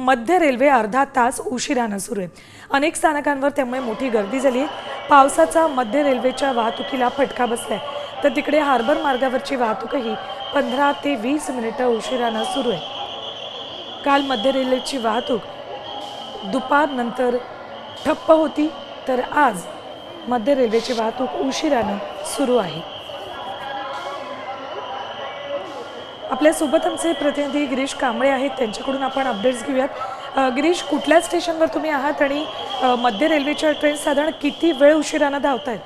मध्य रेल्वे अर्धा तास उशिरानं सुरू आहे. अनेक स्थानकांवर त्यामुळे मोठी गर्दी झाली आहे. पावसाचा मध्य रेल्वेच्या वाहतुकीला फटका बसलाय. तर तिकडे हार्बर मार्गावरची वाहतूकही पंधरा ते वीस मिनिटं उशिरानं सुरू आहे. काल मध्य रेल्वेची वाहतूक दुपारनंतर ठप्प होती तर आज मध्य रेल्वेची वाहतूक उशिरानं सुरू आहे. आपल्यासोबत आमचे प्रतिनिधी गिरीश कांबळे आहेत त्यांच्याकडून आपण अपडेट्स घेऊयात. गिरीश कुठल्या स्टेशनवर तुम्ही आहात आणि मध्य रेल्वेच्या ट्रेन साधारण किती वेळ उशिरानं धावत आहेत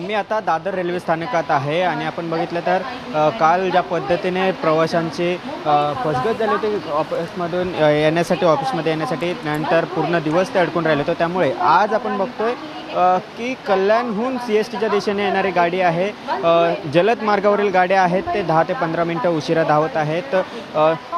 मी आता दादर रेल्वे स्थानकात आहे आणि आपण बघितलं तर काल ज्या पद्धतीने प्रवाशांची फसगत झाली होती ऑफिसमधून येण्यासाठी ऑफिसमध्ये येण्यासाठी नंतर पूर्ण दिवस ते अडकून राहिले होते. त्यामुळे आज आपण बघतोय की कल्याणहून सी एस टीच्या दिशेने येणारी गाडी आहे. जलद मार्गावरील गाड्या आहेत ते दहा ते पंधरा मिनटं उशिरा धावत आहेत.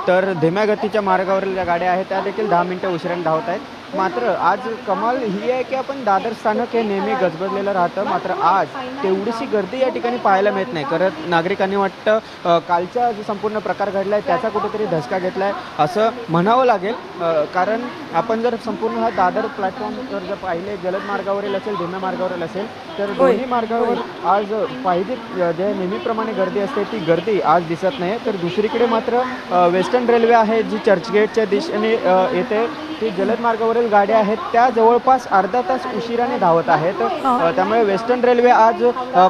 तर धीम्या गतीच्या मार्गावरील ज्या गाड्या आहेत त्या देखील दहा मिनटं उशिराने धावत आहेत. मात्र आज कमाल ही आहे की आपण दादर स्थानक हे नेहमी गजबजलेलं राहतं. मात्र आज तेवढीशी गर्दी या ठिकाणी पाहायला मिळत नाही. करत नागरिकांनी वाटतं कालचा जो संपूर्ण प्रकार घडला आहे त्याचा कुठेतरी धसका घेतला आहे असं म्हणावं लागेल. कारण आपण जर संपूर्ण हा दादर प्लॅटफॉर्मवर जर पाहिले जलद मार्गावरील असेल धीम्या मार्गावरील असेल तर. दोन्ही मार्गावर आज पाहिजे जे नेहमीप्रमाणे गर्दी असते ती गर्दी आज दिसत नाही. तर दुसरीकडे मात्र वेस्टर्न रेल्वे आहे जी चर्चगेटच्या दिशेने येते. ती जलद मार्गावरील गाड्या आहेत. त्या जवळपास अर्धा तास उशिराने धावत आहेत. त्यामुळे वेस्टर्न रेल्वे आज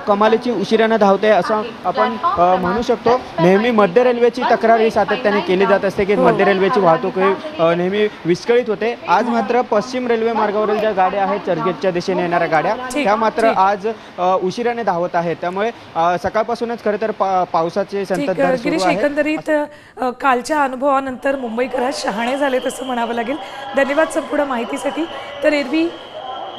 कमालीची उशिराने धावते असं आपण म्हणू शकतो. नेहमी मध्य रेल्वेची तक्रार ही सातत्याने केली जात असते की मध्य रेल्वेची वाहतूक ही नेहमी विस्कळीत होते. आज मात्र पश्चिम रेल्वे मार्गावरील ज्या गाड्या आहेत चर्चगेटच्या दिशेने येणाऱ्या गाड्या त्या मात्र. आज उशिराने धावत आहेत. त्यामुळे सकाळपासूनच खरं तर पावसाचे संततधार एकंदरीत कालच्या अनुभवानंतर मुंबईकर आज शहाणे झाले तसं म्हणावं लागेल. धन्यवाद संपूर्ण माहितीसाठी. तर एरवी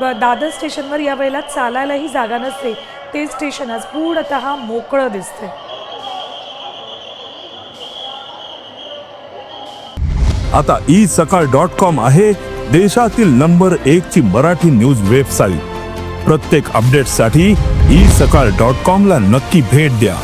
ब- दादर स्टेशनवर या वेळेला चालायलाही जागा नसते. ते स्टेशन आज पूर्णत मोकळं दिसते आता ई सकाळ डॉट कॉम आहे देशातील नंबर एक ची मराठी न्यूज वेबसाईट. प्रत्येक अपडेटसाठी ई सकाळ डॉट कॉम ला नक्की भेट द्या.